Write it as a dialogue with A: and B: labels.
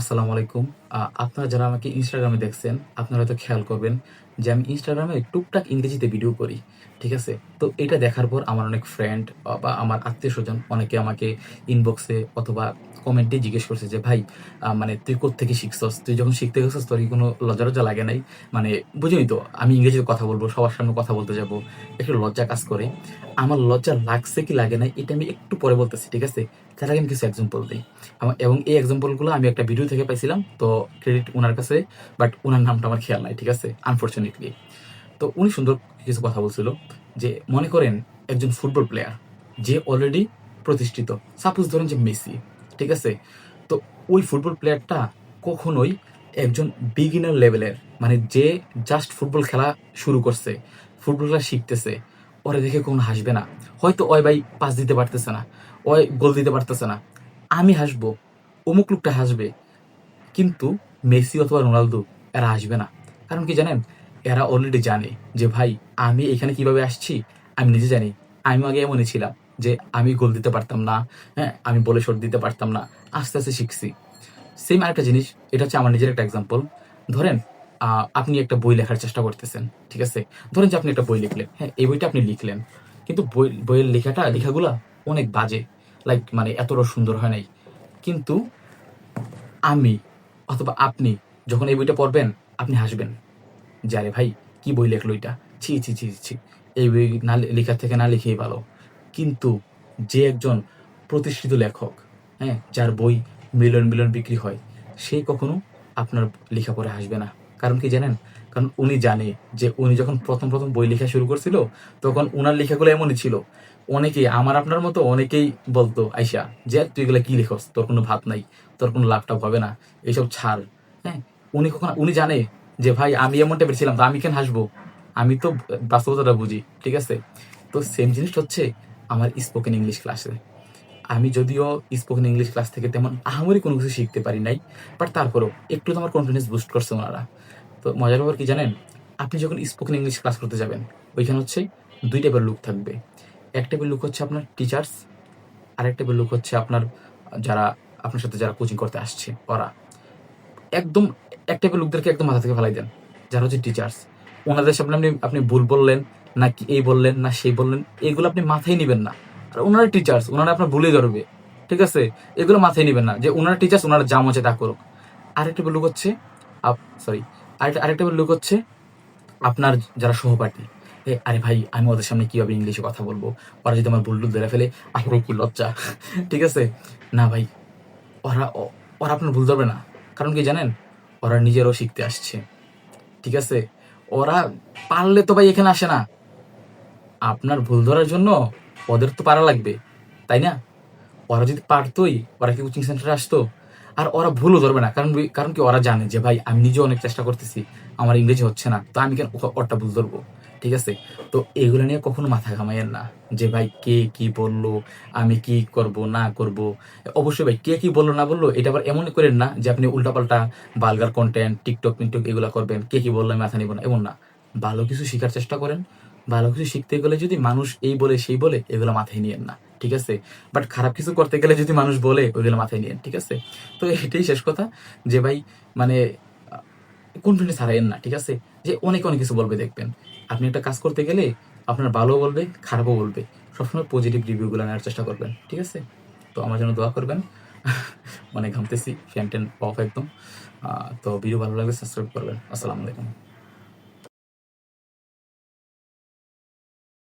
A: আসসালামু আলাইকুম। আপনারা যারা আমাকে ইনস্টাগ্রামে দেখছেন, আপনারা হয়তো খেয়াল করবেন যে আমি ইনস্টাগ্রামে টুকটাক ইংরেজিতে ভিডিও করি, ঠিক আছে? তো এটা দেখার পর আমার অনেক ফ্রেন্ড বা আমার আত্মীয় স্বজন অনেকে আমাকে ইনবক্সে অথবা কমেন্টে জিজ্ঞেস করছে যে, ভাই মানে তুই থেকে শিখছস? তুই যখন শিখতে গেছস, তোর কোনো লজ্জা লজ্জা লাগে নাই? মানে বুঝিনি তো, আমি ইংরেজিতে কথা বলব, সবার সামনে কথা বলতে যাব, একটু লজ্জা কাজ করে। আমার লজ্জা লাগছে কি লাগে নাই, এটা আমি একটু পরে বলতেছি, ঠিক আছে? তার আগে আমি কিছু এক্সাম্পল দিই। এবং এই এক্সাম্পলগুলো আমি একটা ভিডিও থেকে পাইছিলাম, তো ক্রেডিট ওনার কাছে বাট ওনার নামটা আমার খেয়াল নাই, ঠিক আছে? আনফর্চুনেটলি তো উনি সুন্দর কিছু কথা বলছিল, যে মনে করেন একজন ফুটবল প্লেয়ার যে অলরেডি প্রতিষ্ঠিত। সাপোজ ধরেন যে মেসি। ঠিক আছে? তো ওই ফুটবল প্লেয়ারটা কখনোই একজন বিগিনার লেভেলের মানে যে জাস্ট ফুটবল খেলা শুরু করছে ফুটবল খেলা শিখতেছে, ওরে দেখে কখনো হাসবে না। হয়তো ওই ভাই পাস দিতে পারতেছে না, ওই গোল দিতে পারতেছে না। আমি হাসবো, অমুক লোকটা হাসবে, কিন্তু মেসি অথবা রোনালদো এরা আসবে না। কারণ কি জানেন? এরা অলরেডি জানে যে ভাই, আমি এখানে কীভাবে আসছি? আমি নিজে জানি, আমি আগে এমনই ছিলাম। যে আমি গোল দিতে পারতাম না হ্যাঁ আমি বলে শট দিতে পারতাম না, আস্তে আস্তে শিখছি। সেম আরেকটা জিনিস, এটা হচ্ছে আমার নিজের একটা এক্সাম্পল ধরেন আপনি একটা বই লেখার চেষ্টা করতেছেন, ঠিক আছে? ধরেন যে আপনি একটা বই লিখলেন হ্যাঁ এই বইটা আপনি লিখলেন। কিন্তু বই, বইয়ের লেখাটা, লেখাগুলা অনেক বাজে লাইক মানে এতটা সুন্দর হয় নাই। কিন্তু আমি অথবা আপনি যখন এই বইটা পড়বেন, আপনি হাসবেন। যে, আরে ভাই, কি বই লেখলো এটা? ছি ছি ছি ছি এই বই না লেখার থেকে না লিখেই ভালো। কিন্তু যে একজন প্রতিষ্ঠিত লেখক হ্যাঁ যার বই মিলিয়ন মিলিয়ন বিক্রি হয়, সে কখনো আপনার লেখা পড়ে হাসবে না। কারণ কি জানেন? কারণ উনি জানে যে উনি যখন প্রথম প্রথম বই লেখা শুরু করছিল, তখন উনার লেখাগুলো এমনই ছিল। অনেকেই, আমার আপনার মতো অনেকেই বলতো আইসা যে তুই এগুলো কি লিখস? তোর কোনো ভাব নাই, তোর কোনো লাভটাভ হবে না এইসব ছাড়। হ্যাঁ উনি কখন, উনি জানে যে, ভাই, আমি এমনটা টাইপের ছিলাম তো আমি কেন হাসবো? আমি তো বাস্তবতাটা বুঝি। ঠিক আছে? তো সেম জিনিসটা হচ্ছে আমার স্পোকেন ইংলিশ ক্লাসে আমি যদিও স্পোকেন ইংলিশ ক্লাস থেকে তেমন আহামরি কোনো কিছু শিখতে পারি নাই বাট তারপরেও একটু তো আমার কনফিডেন্স বুস্ট করছে ওনারা। তো মজার ব্যাপার কি জানেন? আপনি যখন স্পোকেন ইংলিশ ক্লাস করতে যাবেন, ওইখানে হচ্ছে দুই টাইপের লুক থাকবে। এক টাইপের লুক হচ্ছে আপনার টিচার্স আর এক টাইপের লুক হচ্ছে আপনার যারা, আপনার সাথে যারা কোচিং করতে আসছে, ওরা। একদম, এক টাইপের লোকদেরকে একদম মাথা থেকে ফেলাই দেন, যারা হচ্ছে টিচার্স ওনাদের সামনে আপনি আপনি ভুল বললেন না কি এই বললেন, না সেই বললেন, এগুলো আপনি মাথায় নেবেন না। আর ওনারা টিচার্স ওনারা আপনার ভুলে ধরবে, ঠিক আছে? এগুলো মাথায় নেবেন না, যে ওনারা টিচার্স ওনারা যা মজা তা করুক। আরেকটা লোক হচ্ছে, আপ সরি আরেকটা আরেকটা লোক হচ্ছে, আপনার যারা সহপাঠী, এ, আরে ভাই, আমি ওদের সামনে কীভাবে ইংলিশে কথা বলব? ওরা যদি আমার বুলটুল ধরে ফেলে আমার কি লজ্জা, ঠিক আছে? না ভাই, ওরা ওরা আপনার ভুল ধরবে না। কারণ কি জানেন? ওরা নিজেরও শিখতে আসছে, ঠিক আছে? ওরা পারলে তো ভাই এখানে আসে না। আপনার ভুল ধরার জন্য ওদের তো পারা লাগবে, তাই না? ওরা যদি পারতোই, ওরা কি কোচিং সেন্টারে আসতো? আর ওরা ভুলও ধরবে না, কারণ কারণ কি ওরা জানে যে, ভাই, আমি নিজেও অনেক চেষ্টা করতেছি, আমার ইংরেজি হচ্ছে না, তো আমি কেন ওরটা ভুল ধরবো? ঠিক আছে? তো এগুলো নিয়ে কখনো মাথা ঘামাইয়েন না, যে, ভাই, কে কি বলল, আমি কি করব, না করব? অবশ্যই ভাই, কে কি বলল, না বলল, এটা আবার এমন করেন না যে, আপনি উল্টাপাল্টা বালগার কন্টেন্ট টিকটক টিকটক এগুলো করবেন, কে কি বলল আমি মাথা নিব না, এমন না। ভালো কিছু শেখার চেষ্টা করেন ভালো কিছু শিখতে গেলে যদি মানুষ এই বলে, সেই বলে, এগুলো মাথায় নিয়েন না, ঠিক আছে? বাট খারাপ কিছু করতে গেলে যদি মানুষ বলে, ওইগুলো মাথায় নিয়েন, ঠিক আছে? তো এটাই শেষ কথা যে ভাই মানে কনফিডেন্স হারাইয়েন না, ঠিক আছে? যে অনেক অনেক কিছু বলবে দেখবেন। আপনি একটা কাজ করতে গেলে আপনার ভালো বলবে, খারাপও বলবে। সবসময় পজিটিভ রিভিউগুলো নেওয়ার চেষ্টা করবেন, ঠিক আছে? তো আমার জন্য দোয়া করবেন। অনেক ঘামতেছি ফ্যান টেন অফ একদম তো ভিডিও ভালো লাগলে সাবস্ক্রাইব করবেন। আসসালামু আলাইকুম।